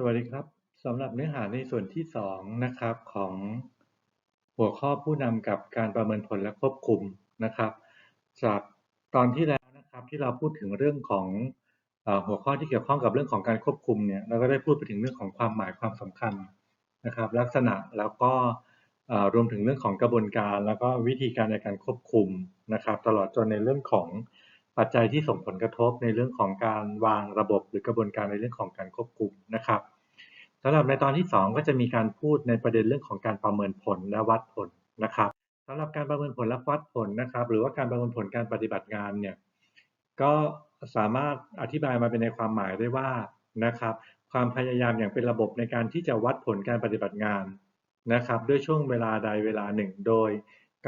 สวัสดีครับสำหรับเนื้อหาในส่วนที่สองนะครับของหัวข้อผู้นำกับการประเมินผลและควบคุมนะครับจากตอนที่แล้วนะครับที่เราพูดถึงเรื่องของอหัวข้อที่เกี่ยวข้องกับเรื่องของการควบคุมเนี่ยเราก็ได้พูดไปถึงเรื่องของความหมายความสำคัญนะครับ ลักษณะแล้วก็รวมถึงเรื่องของกระบวนการ แล้วก็วิธีการในการควบคุมนะครับ ตลอดจนในเรื่องของ ปัจจัยที่ส่งผลกระทบในเรื่องของการวางระบบหรือกระบวนการในเรื่องของการควบคุมนะครับสำหรับในตอนที่ 2 ก็จะมีการพูดในประเด็นเรื่องของการประเมินผลและวัดผลนะครับสำหรับการประเมินผลและวัดผลนะครับ หรือว่าการประเมินผลการปฏิบัติงานเนี่ยก็สามารถอธิบายมาเป็นในความหมายได้ว่านะครับ ความพยายามอย่างเป็นระบบในการที่จะวัดผลการปฏิบัติงานนะครับ ด้วยช่วงเวลาใดเวลาหนึ่ง โดย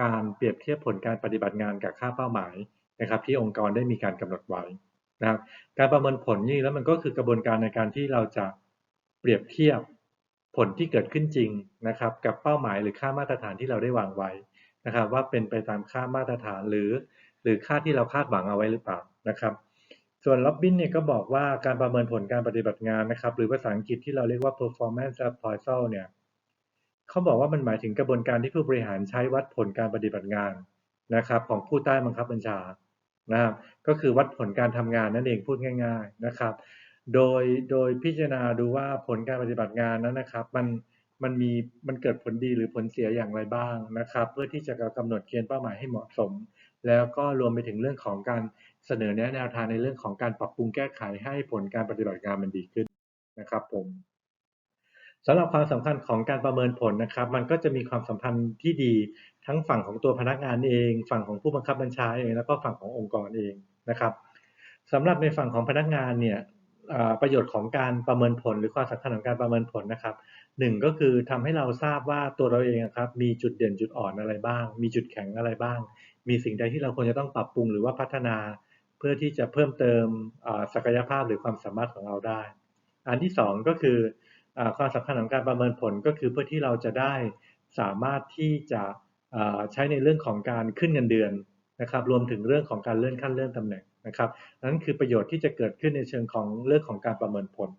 การเปรียบเทียบผลการปฏิบัติงานกับค่าเป้าหมาย นะครับที่องค์กรได้มีการกำหนดไว้นะครับการประเมินผลนี่แล้วมันก็คือกระบวนการในการที่เราจะเปรียบเทียบผลที่เกิดขึ้นจริงนะครับกับเป้าหมายหรือค่ามาตรฐานที่เราได้วางไว้นะครับว่าเป็นไปตามค่ามาตรฐานหรือ หรือค่าที่เราคาดหวังเอาไว้หรือเปล่านะครับ ส่วนล็อบบินเนี่ยก็บอกว่าการประเมินผลการปฏิบัติงานนะครับ หรือภาษาอังกฤษที่เราเรียกว่า performance appraisal เนี่ยเขาบอกว่ามันหมายถึงกระบวนการที่ผู้บริหารใช้วัดผลการปฏิบัติงานนะครับของผู้ใต้บังคับบัญชา นะครับก็คือวัดผลการทำงานนั่นเองพูดง่าย ๆนะครับ โดยโดยพิจารณาดูว่าผลการปฏิบัติงานนั้นนะครับ มันมันมีมันเกิดผลดีหรือผลเสียอย่างไรบ้างนะครับ เพื่อที่จะกำหนดเกณฑ์เป้าหมายให้เหมาะสม แล้วก็รวมไปถึงเรื่องของการเสนอแนะแนวทางในเรื่องของการปรับปรุงแก้ไขให้ผลการปฏิบัติงานมันดีขึ้นนะครับผม สำหรับความสำคัญของการประเมินผลนะครับ มันก็จะมีความสัมพันธ์ที่ดีทั้งฝั่งของตัวพนักงานเอง ฝั่งของผู้บังคับบัญชาเอง แล้วก็ฝั่งขององค์กรเองนะครับสำหรับในฝั่งของพนักงานเนี่ยประโยชน์ของการประเมินผล หรือความสำคัญของการประเมินผลนะครับหนึ่งก็คือทำให้เราทราบว่าตัวเราเองครับมีจุดเด่นจุดอ่อนอะไรบ้าง มีจุดแข็งอะไรบ้าง มีสิ่งใดที่เราควรจะต้องปรับปรุงหรือว่าพัฒนา เพื่อที่จะเพิ่มเติมศักยภาพหรือความสามารถของเราได้ อันที่สองก็คือ ความสำคัญของการประเมินผลก็คือเพื่อที่เราจะได้สามารถที่จะใช้ในเรื่องของการขึ้นเงินเดือนนะครับรวมถึงเรื่องของการเลื่อนขั้นเลื่อนตำแหน่งนะครับนั้นคือประโยชน์ที่จะเกิดขึ้นในเชิงของเรื่องของการประเมินผล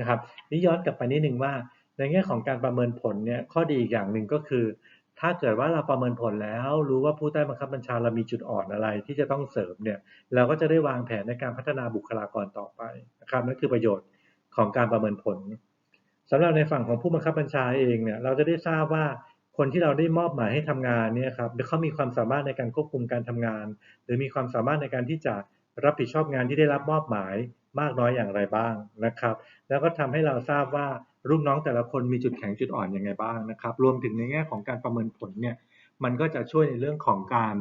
นะครับนี่ย้อนกลับไปนิดหนึ่งว่า ในแง่ของการประเมินผลเนี่ยข้อดีอีกอย่างหนึ่งก็คือ ถ้าเกิดว่าเราประเมินผลแล้ว รู้ว่าผู้ใต้บังคับบัญชาเรามีจุดอ่อนอะไรที่จะต้องเสริมเนี่ยเราก็จะได้วางแผนในการพัฒนาบุคลากรต่อไปนะครับนั่นคือประโยชน์ของการประเมินผล สำหรับในฝั่งของผู้บังคับบัญชาเองเนี่ยเราจะได้ทราบว่าคนที่เราได้มอบหมายให้ทำงานเนี่ยครับเขามีความสามารถในการควบคุมการทำงาน หรือมีความสามารถในการที่จะรับผิดชอบงานที่ได้รับมอบหมายมากน้อยอย่างไรบ้างนะครับ แล้วก็ทำให้เราทราบว่าลูกน้องแต่ละคนมีจุดแข็งจุดอ่อนอย่างไรบ้างนะครับ รวมถึงในแง่ของการประเมินผลเนี่ยมันก็จะช่วยในเรื่องของการ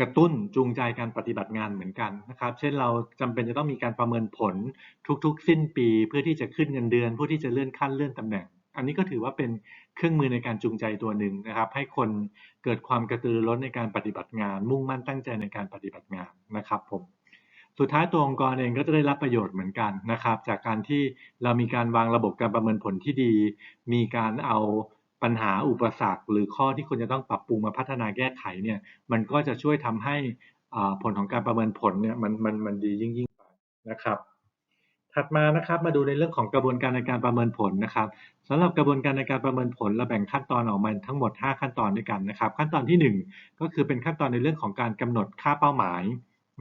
กระตุ้นจูงใจการปฏิบัติงานเหมือนกันนะครับ เช่นเราจำเป็นจะต้องมีการประเมินผลทุกๆ สิ้นปี เพื่อที่จะขึ้นเงินเดือนเพื่อที่จะเลื่อนขั้นเลื่อนตำแหน่ง อันนี้ก็ถือว่าเป็นเครื่องมือในการจูงใจตัวหนึ่งนะครับ ให้คนเกิดความกระตือร้นในการปฏิบัติงาน มุ่งมั่นตั้งใจในการปฏิบัติงานนะครับผมสุดท้ายตัวองค์กรเองก็จะได้รับประโยชน์เหมือนกันนะครับ จากการที่เรามีการวางระบบการประเมินผลที่ดี มีการเอา ปัญหาอุปสรรค หรือข้อที่ควรจะต้องปรับปรุงมาพัฒนาแก้ไขเนี่ยมันก็จะช่วยทำให้ผลของการประเมินผลเนี่ยมันมันมันดียิ่งยิ่งไปนะครับถัดมานะครับมาดูในเรื่องของกระบวนการในการประเมินผลนะครับสำหรับกระบวนการในการประเมินผลเราแบ่งขั้นตอนออกมาทั้งหมด 5 ขั้นตอนด้วยกันนะครับ ขั้นตอนที่ 1 ก็คือเป็นขั้นตอนในเรื่องของการกำหนดค่าเป้าหมาย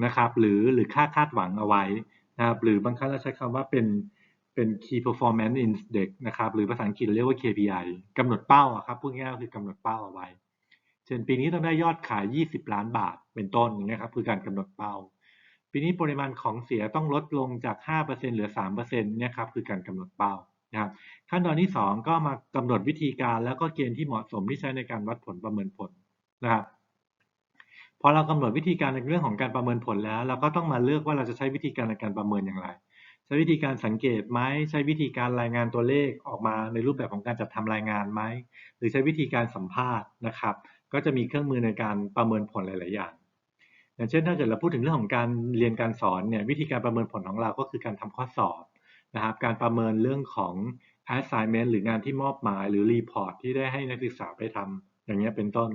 นะครับ หรือหรือค่าคาดหวังเอาไว้นะครับหรือบางครั้งเราใช้คำว่าเป็น เป็น key performance index นะครับ หรือภาษาอังกฤษเรียกว่า KPI กำหนดเป้าครับพูดง่ายๆคือกำหนดเป้าเอาไว้ เช่นปีนี้ต้องได้ยอดขาย 20 ล้านบาท เป็นต้นนะครับ คือการกำหนดเป้า ปีนี้ปริมาณของเสียต้องลดลงจาก 5%เหลือ 3%เนี่ยครับ คือการกำหนดเป้านะครับ ขั้นตอนที่ 2 ก็มากำหนดวิธีการแล้วก็เกณฑ์ที่เหมาะสมที่ใช้ในการวัดผลประเมินผลนะครับพอเรากำหนดวิธีการในเรื่องของการประเมินผลแล้ว เราก็ต้องมาเลือกว่าเราจะใช้วิธีการในการประเมินอย่างไร ใช้วิธีการสังเกตไหมใช้วิธีการรายงานตัวเลขออกมาในรูปแบบของการจัดทำรายงานไหมหรือใช้วิธีการสัมภาษณ์นะครับ ก็จะมีเครื่องมือในการประเมินผลหลาย ๆ อย่าง อย่างเช่นถ้าเกิดเราพูดถึงเรื่องของการเรียนการสอนเนี่ยวิธีการประเมินผลของเราก็คือการทำข้อสอบนะครับ การประเมินเรื่องของ assignment หรืองานที่มอบหมาย หรือ report ที่ได้ให้นักศึกษาไปทำอย่างนี้เป็นต้น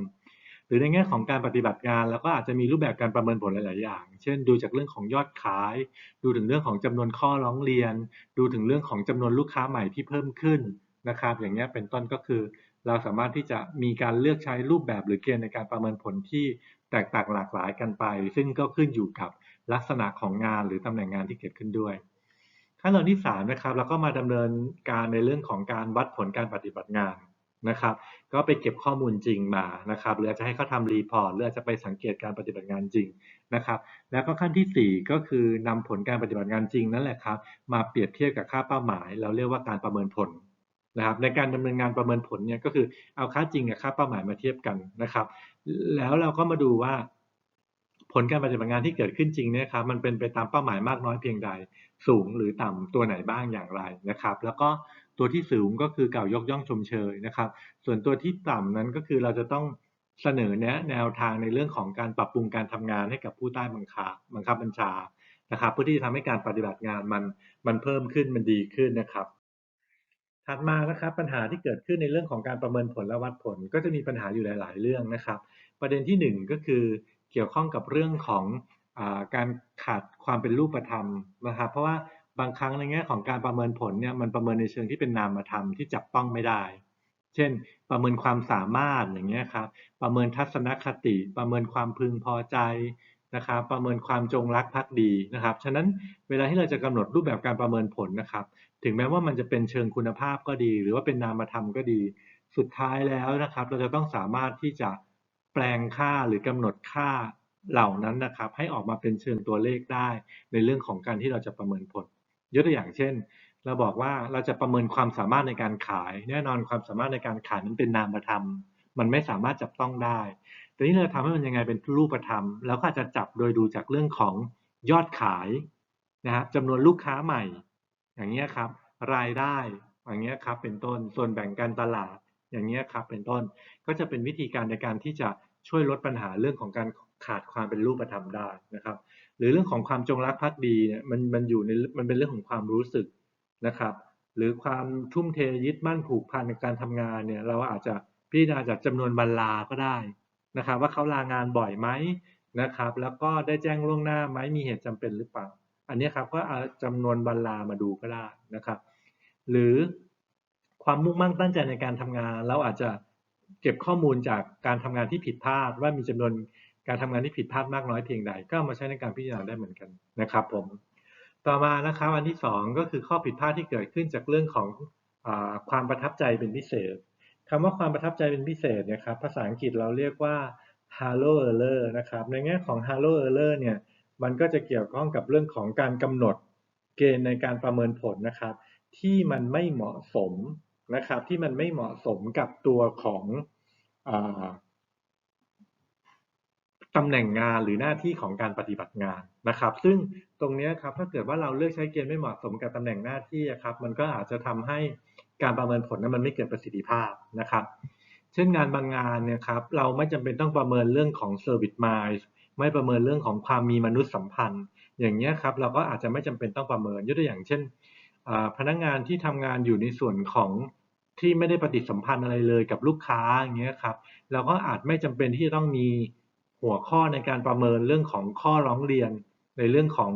รือในแง่ของการปฏิบัติงานเราก็อาจจะมีรูปแบบการประเมินผลหลาย ๆ อย่าง เช่น ดูจากเรื่องของยอดขาย ดูถึงเรื่องของจำนวนข้อร้องเรียน ดูถึงเรื่องของจำนวนลูกค้าใหม่ที่เพิ่มขึ้นนะครับ อย่างเงี้เป็นต้นก็คือ เราสามารถที่จะมีการเลือกใช้รูปแบบหรือเกณฑ์ในการประเมินผลที่แตกต่างหลากหลายกันไป ซึ่งก็ขึ้นอยู่กับลักษณะของงานหรือตำแหน่งงานที่เกิดขึ้นด้วยขั้นตอนที่3นะครับเราก็มาดำเนินการในเรื่องของการวัดผลการปฏิบัติงาน นะครับ ก็ไปเก็บข้อมูลจริงมานะครับหรือจะให้เขาทำรีพอร์ตหรือจะไปสังเกตการปฏิบัติงานจริงนะครับ แล้วก็ขั้นที่ 4 ก็คือนำผลการปฏิบัติงานจริงนั่นแหละครับ มาเปรียบเทียบกับค่าเป้าหมาย เราเรียกว่าการประเมินผลนะครับ ในการดำเนินงานประเมินผลเนี่ยก็คือเอาค่าจริงกับค่าเป้าหมายมาเทียบกันนะครับ แล้วเราก็มาดูว่าผลการปฏิบัติงานที่เกิดขึ้นจริงเนี่ยครับมันเป็นไปตามเป้าหมายมากน้อยเพียงใด สูงหรือต่ำตัวไหนบ้างอย่างไรนะครับ แล้วก็ ตัวที่สูงก็คือกล่าวยกย่องชมเชยนะครับ ส่วนตัวที่ต่ำนั้นก็คือเราจะต้องเสนอแนะแนวทางในเรื่องของการปรับปรุงการทำงานให้กับผู้ใต้บังคับบังคับบัญชานะครับเพื่อที่จะทำให้การปฏิบัติงานมันมันเพิ่มขึ้นมันดีขึ้นนะครับ ถัดมานะครับปัญหาที่เกิดขึ้นในเรื่องของการประเมินผลและวัดผล ก็จะมีปัญหาอยู่หลาย ๆ เรื่องนะครับ ประเด็นที่ 1 ก็คือเกี่ยวข้องกับเรื่องของอการขาดความเป็นรูปธรรมนะครับ เพราะว่า บางครั้งในแง่ของการประเมินผลเนี่ยมันประเมินในเชิงที่เป็นนามธรรมที่จับต้องไม่ได้ เช่น ประเมินความสามารถอย่างเงี้ยครับ ประเมินทัศนคติ ประเมินความพึงพอใจนะครับ ประเมินความจงรักภักดีนะครับ ฉะนั้นเวลาที่เราจะกำหนดรูปแบบการประเมินผลนะครับ ถึงแม้ว่ามันจะเป็นเชิงคุณภาพก็ดี หรือว่าเป็นนามธรรมก็ดี สุดท้ายแล้วนะครับ เราจะต้องสามารถที่จะแปลงค่าหรือกำหนดค่าเหล่านั้นนะครับ ให้ออกมาเป็นเชิงตัวเลขได้ในเรื่องของการที่เราจะประเมินผล ยกตัวอย่างเช่น เราบอกว่าเราจะประเมินความสามารถในการขาย แน่นอนความสามารถในการขายนั้นเป็นนามธรรม มันไม่สามารถจับต้องได้ แต่นี้เราทำให้มันยังไงเป็นรูปธรรมแล้วก็อาจจะจับโดยดูจากเรื่องของยอดขายนะครับจำนวนลูกค้าใหม่ อย่างเงี้ยครับ รายได้อย่างเงี้ยครับ เป็นต้นส่วนแบ่งการตลาด อย่างเงี้ยครับ เป็นต้นก็จะเป็นวิธีการในการที่จะช่วยลดปัญหาเรื่องของการขาดความเป็นรูปธรรมได้นะครับ หรือเรื่องของความจงรักภักดีเนี่ยมันมันอยู่ในมันเป็นเรื่องของความรู้สึกนะครับ หรือความทุ่มเทยึดมั่นผูกพันในการทำงานเนี่ยเราอาจจะพิจารณาจากจำนวนวันลาก็ได้นะครับ ว่าเขาลางานบ่อยไหมนะครับ แล้วก็ได้แจ้งล่วงหน้าไหมมีเหตุจำเป็นหรือเปล่า อันนี้ครับก็เอาจำนวนวันลามาดูก็ได้นะครับ หรือความมุ่งมั่นตั้งใจในการทำงาน เราอาจจะเก็บข้อมูลจากการทำงานที่ผิดพลาดว่ามีจำนวน การทำงานที่ผิดพลาดมากน้อยเพียงใด ก็ามาใช้ในการพิจารณาได้เหมือนกันนะครับผมต่อมานะครับอันที่สองก็คือข้อผิดพลาดที่เกิดขึ้นจากเรื่องของอความประทับใจเป็นพิเศษคำว่าความประทับใจเป็นพิเศษเนี่ยครับภาษาอังกฤษเราเรียกว่า halo error นะครับในแง่ของ halo error เนี่ยมันก็จะเกี่ยวข้องกับเรื่องของการกำหนดเกณฑ์ในการประเมินผลนะครับ ที่มันไม่เหมาะสมนะครับที่มันไม่เหมาะสมกับตัวของ ตำแหน่งงานหรือหน้าที่ของการปฏิบัติงานนะครับ ซึ่งตรงนี้ครับถ้าเกิดว่าเราเลือกใช้เกณฑ์ไม่เหมาะสมกับตำแหน่งหน้าที่ครับ มันก็อาจจะทำให้การประเมินผลนั้นมันไม่เกิดประสิทธิภาพนะครับ เช่นงานบางงานเนี่ยครับเราไม่จำเป็นต้องประเมินเรื่องของ service miles ไม่ประเมินเรื่องของความมีมนุษยสัมพันธ์ อย่างนี้ครับเราก็อาจจะไม่จำเป็นต้องประเมินยกตัวอย่างเช่นพนักงานที่ทำงานอยู่ในส่วนของที่ไม่ได้ปฏิสัมพันธ์อะไรเลยกับลูกค้าอย่างเงี้ยครับเราก็อาจไม่จำเป็นที่จะต้องมี หัวข้อในการประเมินเรื่องของข้อร้องเรียนในเรื่องของ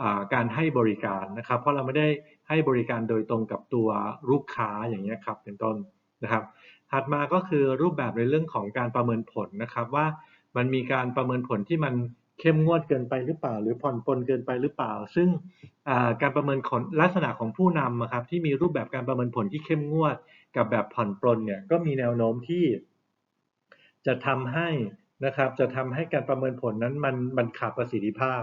อการให้บริการนะครับ เพราะเราไม่ได้ให้บริการโดยตรงกับตัวลูกค้าอย่างนี้ครับเป็นต้นนะครับ ถัดมาก็คือรูปแบบในเรื่องของการประเมินผลนะครับว่ามันมีการประเมินผลที่มันเข้มงวดเกินไปหรือเปล่า หรือผ่อนปลนเกินไปหรือเปล่า ซึ่งการประเมินผลลักษณะของผู้นำครับที่มีรูปแบบการประเมินผลที่เข้มงวด กับแบบผ่อนปลนเนี่ยก็มีแนวโน้มที่ จะทำให้ นะครับ จะทำให้การประเมินผลนั้นมันมันขาดประสิทธิภาพ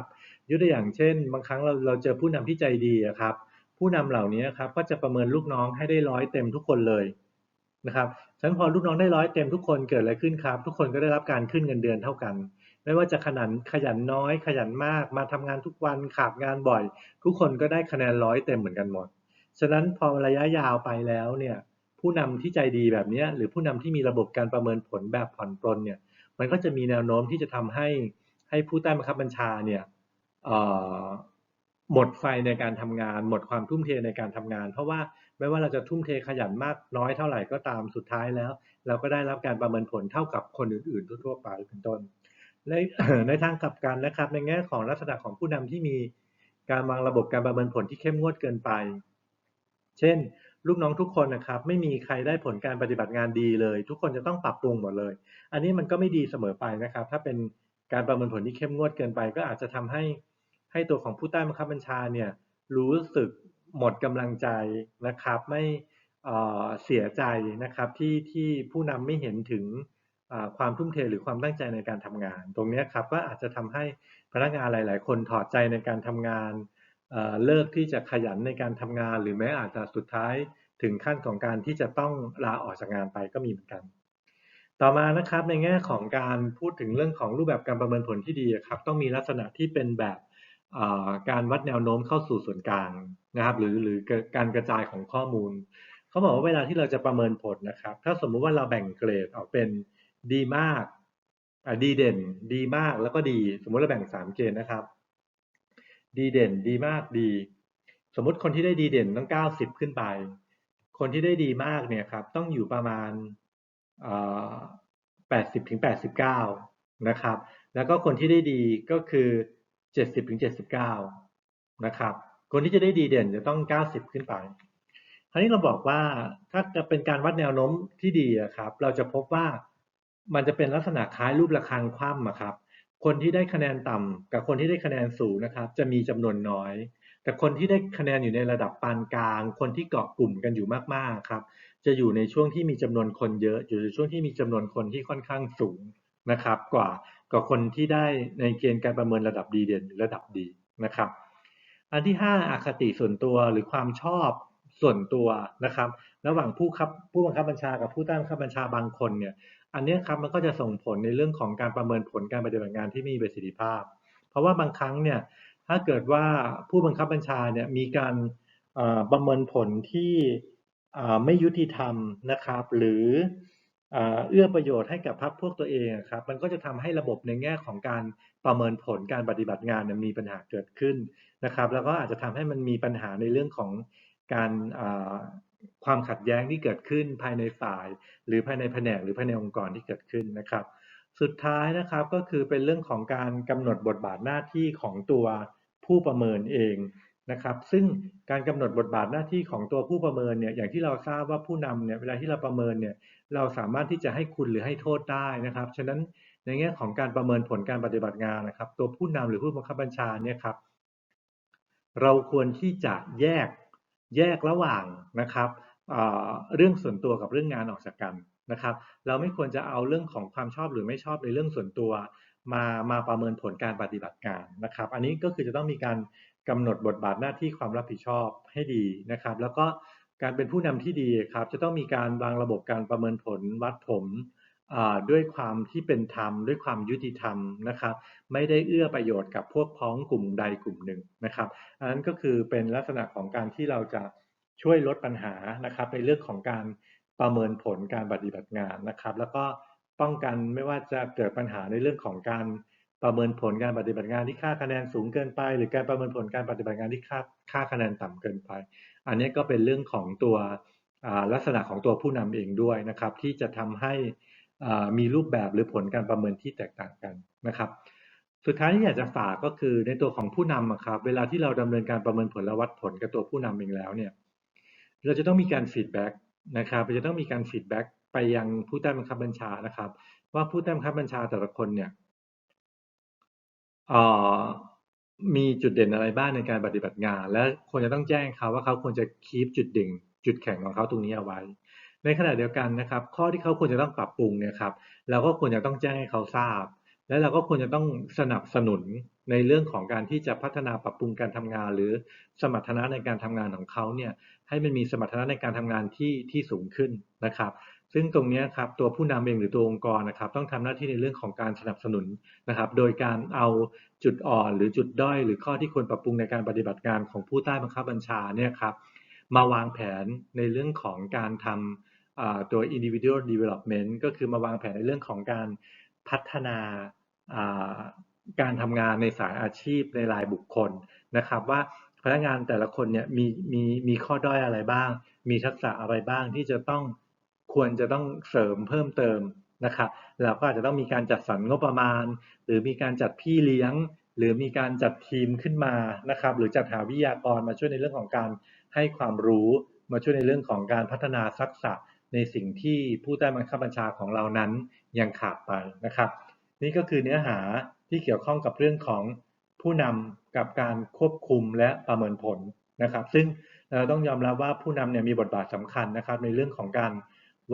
ยกตัวอย่างเช่น บางครั้งเราเราเจอผู้นำที่ใจดีครับ ผู้นำเหล่านี้ครับก็จะประเมินลูกน้องให้ได้ร้อยเต็มทุกคนเลยนะครับฉะนั้นพอลูกน้องได้ร้อยเต็มทุกคนเกิดอะไรขึ้นครับ ทุกคนก็ได้รับการขึ้นเงินเดือนเท่ากัน ไม่ว่าจะขยันขยันน้อย ขยันมาก มาทำงานทุกวันขาดงานบ่อย ทุกคนก็ได้คะแนนร้อยเต็มเหมือนกันหมด ฉะนั้นพอระยะยาวไปแล้วเนี่ยผู้นำที่ใจดีแบบนี้หรือผู้นำที่มีระบบการประเมินผลแบบผ่อนปลนเนี่ย มันก็จะมีแนวโน้มที่จะทำให้ให้ผู้ใต้บังคับบัญชาเนี่ยหมดไฟในการทำงาน หมดความทุ่มเทในการทำงาน เพราะว่าไม่ว่าเราจะทุ่มเทขยันมากน้อยเท่าไหร่ก็ตามสุดท้ายแล้ว เราก็ได้รับการประเมินผลเท่ากับคนอื่น ๆ ทั่วๆไปเป็นต้นในในทางกลับกันนะครับ ในแง่ของลักษณะของผู้นำที่มีการวางระบบการประเมินผลที่เข้มงวดเกินไป เช่น ลูกน้องทุกคนนะครับ ไม่มีใครได้ผลการปฏิบัติงานดีเลย ทุกคนจะต้องปรับปรุงหมดเลย อันนี้มันก็ไม่ดีเสมอไปนะครับ ถ้าเป็นการประเมินผลที่เข้มงวดเกินไป ก็อาจจะทำให้ให้ตัวของผู้ใต้บังคับบัญชาเนี่ยรู้สึกหมดกำลังใจนะครับ ไม่เสียใจนะครับที่ที่ผู้นำไม่เห็นถึงความทุ่มเทหรือความตั้งใจในการทำงาน ตรงนี้ครับก็อาจจะทำให้พนักงานหลาย ๆ คนถอดใจในการทำงาน เลิกที่จะขยันในการทำงาน หรือแม้อาจจะสุดท้ายถึงขั้นของการที่จะต้องลาออกจากงานไปก็มีเหมือนกัน ต่อมานะครับในแง่ของการพูดถึงเรื่องของรูปแบบการประเมินผลที่ดีครับต้องมีลักษณะที่เป็นแบบการวัดแนวโน้มเข้าสู่ส่วนกลางนะครับ หรือหรือการกระจายของข้อมูลเขาบอกว่าเวลาที่เราจะประเมินผลนะครับ ถ้าสมมุติว่าเราแบ่งเกรดออกเป็นดีมากดีเด่น ดีมากแล้วก็ดี สมมติเราแบ่งสามเกณฑ์นะครับ ดีเด่นดีมากดี สมมติคนที่ได้ดีเด่นต้องเก้าสิบขึ้นไป คนที่ได้ดีมากเนี่ยครับต้องอยู่ประมาณแปดสิบถึงแปดสิบเก้านะครับ แล้วก็คนที่ได้ดีก็คือเจ็ดสิบถึงเจ็ดสิบเก้านะครับ คนที่จะได้ดีเด่นจะต้องเก้าสิบขึ้นไปคราวนี้เราบอกว่าถ้าจะเป็นการวัดแนวโน้มที่ดีครับ เราจะพบว่ามันจะเป็นลักษณะคล้ายรูประฆังคว่ำครับ คนที่ได้คะแนนต่ำกับคนที่ได้คะแนนสูงนะครับ จะมีจำนวนน้อย แต่คนที่ได้คะแนนอยู่ในระดับปานกลาง คนที่เกาะกลุ่มกันอยู่มากๆครับ จะอยู่ในช่วงที่มีจำนวนคนเยอะ อยู่ในช่วงที่มีจำนวนคนที่ค่อนข้างสูงนะครับ กว่ากว่าคนที่ได้ในเกณฑ์การประเมินระดับดีเด่นหรือระดับดีนะครับ อันที่ 5อคติส่วนตัวหรือความชอบส่วนตัวนะครับ ระหว่างผู้ขับผู้บังคับบัญชากับผู้ใต้บังคับบัญชาบางคนเนี่ย อันนี้ครับมันก็จะส่งผลในเรื่องของการประเมินผลการปฏิบัติงานที่มีประสิทธิภาพ เพราะว่าบางครั้งเนี่ยถ้าเกิดว่าผู้บังคับบัญชาเนี่ยมีการประเมินผลที่ไม่ยุติธรรมนะครับ หรือเอื้อประโยชน์ให้กับพรรคพวกตัวเองครับมันก็จะทำให้ระบบในแง่ของการประเมินผลการปฏิบัติงานมีปัญหาเกิดขึ้นนะครับ แล้วก็อาจจะทำให้มันมีปัญหาในเรื่องของการ ความขัดแย้งที่เกิดขึ้นภายในฝ่าย หรือภายในแผนกหรือภายในองค์กรที่เกิดขึ้นนะครับ สุดท้ายนะครับก็คือเป็นเรื่องของการกำหนดบทบาทหน้าที่ของตัวผู้ประเมินเองนะครับ ซึ่งการกำหนดบทบาทหน้าที่ของตัวผู้ประเมินเนี่ยอย่างที่เราทราบว่าผู้นำเนี่ยเวลาที่เราประเมินเนี่ยเราสามารถที่จะให้คุณหรือให้โทษได้นะครับ ฉะนั้นในแง่ของการประเมินผลการปฏิบัติงานนะครับ ตัวผู้นำหรือผู้บังคับบัญชาเนี่ยครับเราควรที่จะแยก แยกระหว่างนะครับเรื่องส่วนตัวกับเรื่องงานออกจากกันนะครับ เราไม่ควรจะเอาเรื่องของความชอบหรือไม่ชอบในเรื่องส่วนตัว มามาประเมินผลการปฏิบัติการนะครับ อันนี้ก็คือจะต้องมีการกำหนดบทบาทหน้าที่ความรับผิดชอบให้ดีนะครับ แล้วก็การเป็นผู้นำที่ดีครับ จะต้องมีการวางระบบการประเมินผลวัดผล ด้วยความที่เป็นธรรม ด้วยความยุติธรรมนะครับไม่ได้เอื้อประโยชน์กับพวกพ้องกลุ่มใดกลุ่มหนึ่งนะครับอันนั้นก็คือเป็นลักษณะของการที่เราจะช่วยลดปัญหานะครับในเรื่องของการประเมินผลการปฏิบัติงานนะครับ แล้วก็ป้องกันไม่ว่าจะเกิดปัญหาในเรื่องของการประเมินผลการปฏิบัติงานที่ค่าคะแนนสูงเกินไป หรือการประเมินผลการปฏิบัติงานที่ค่าค่าคะแนนต่ำเกินไป อันนี้ก็เป็นเรื่องของตัวลักษณะของตัวผู้นำเองด้วยนะครับ ที่จะทำให้ มีรูปแบบหรือผลการประเมินที่แตกต่างกันนะครับ สุดท้ายที่อยากจะฝากก็คือในตัวของผู้นำครับ เวลาที่เราดำเนินการประเมินผลและวัดผลกับตัวผู้นำเองแล้วเนี่ย เราจะต้องมีการฟีดแบ็กนะครับเราจะต้องมีการฟีดแบ็กไปยังผู้ใต้บังคับบัญชานะครับ ว่าผู้ใต้บังคับบัญชาแต่ละคนเนี่ยมีจุดเด่นอะไรบ้างในการปฏิบัติงาน และควรจะต้องแจ้งเขาว่าเขาควรจะคีปจุดเด่นจุดแข็งของเขาตรงนี้เอาไว้ ในขณะเดียวกันนะครับ ข้อที่เขาควรจะต้องปรับปรุงเนี่ยครับเราก็ควรจะต้องแจ้งให้เขาทราบ และเราก็ควรจะต้องสนับสนุนในเรื่องของการที่จะพัฒนาปรับปรุงการทำงาน หรือสมรรถนะในการทำงานของเขาเนี่ยให้มันมีสมรรถนะในการทำงานที่ที่สูงขึ้นนะครับ ซึ่งตรงนี้ครับตัวผู้นำเองหรือตัวองค์กรนะครับ ต้องทำหน้าที่ในเรื่องของการสนับสนุนนะครับ โดยการเอาจุดอ่อน หรือจุดด้อย หรือข้อที่ควรปรับปรุงในการปฏิบัติงานของผู้ใต้บังคับบัญชาเนี่ยครับมาวางแผนในเรื่องของการทำ ตัว individual development ก็คือมาวางแผนในเรื่องของการพัฒนาการทำงานในสายอาชีพในรายบุคคลนะครับ ว่าพนักงานแต่ละคนเนี่ยมีมีมีข้อด้อยอะไรบ้าง มีทักษะอะไรบ้างที่จะต้องควรจะต้องเสริมเพิ่มเติมนะครับแล้วก็อาจจะต้องมีการจัดสรรงบประมาณ หรือมีการจัดพี่เลี้ยง หรือมีการจัดทีมขึ้นมานะครับ หรือจัดหาวิทยากรมาช่วยในเรื่องของการให้ความรู้มาช่วยในเรื่องของการพัฒนาทักษะ ในสิ่งที่ผู้ใต้บังคับบัญชาของเรานั้นยังขาดไปนะครับ นี่ก็คือเนื้อหาที่เกี่ยวข้องกับเรื่องของผู้นำกับการควบคุมและประเมินผลนะครับ ซึ่งเราต้องยอมรับว่าผู้นำเนี่ยมีบทบาทสำคัญนะครับ ในเรื่องของการ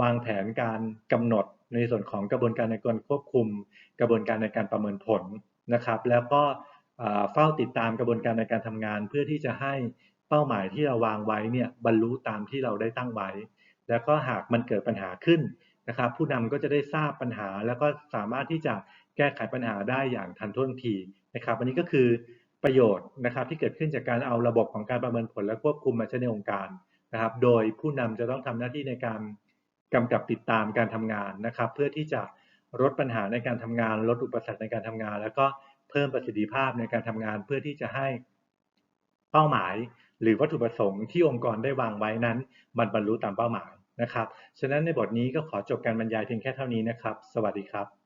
วางแผนการกำหนดในส่วนของกระบวนการในการควบคุม กระบวนการในการประเมินผลนะครับ แล้วก็เฝ้าติดตามกระบวนการในการทำงาน เพื่อที่จะให้เป้าหมายที่เราวางไว้เนี่ยบรรลุตามที่เราได้ตั้งไว้ แล้วก็หากมันเกิดปัญหาขึ้นนะครับ ผู้นำก็จะได้ทราบปัญหา แล้วก็สามารถที่จะแก้ไขปัญหาได้อย่างทันท่วงทีนะครับ อันนี้ก็คือประโยชน์นะครับที่เกิดขึ้นจากการเอาระบบของการประเมินผลและควบคุมมาใช้ในองค์การนะครับ โดยผู้นำจะต้องทำหน้าที่ในการกำกับติดตามการทำงานนะครับ เพื่อที่จะลดปัญหาในการทำงาน ลดอุปสรรคในการทำงาน แล้วก็เพิ่มประสิทธิภาพในการทำงาน เพื่อที่จะให้เป้าหมาย หรือวัตถุประสงค์ที่องค์กรได้วางไว้นั้น มันบรรลุตามเป้าหมาย นะครับ ฉะนั้นในบทนี้ก็ขอจบการบรรยายเพียงแค่เท่านี้นะครับ สวัสดีครับ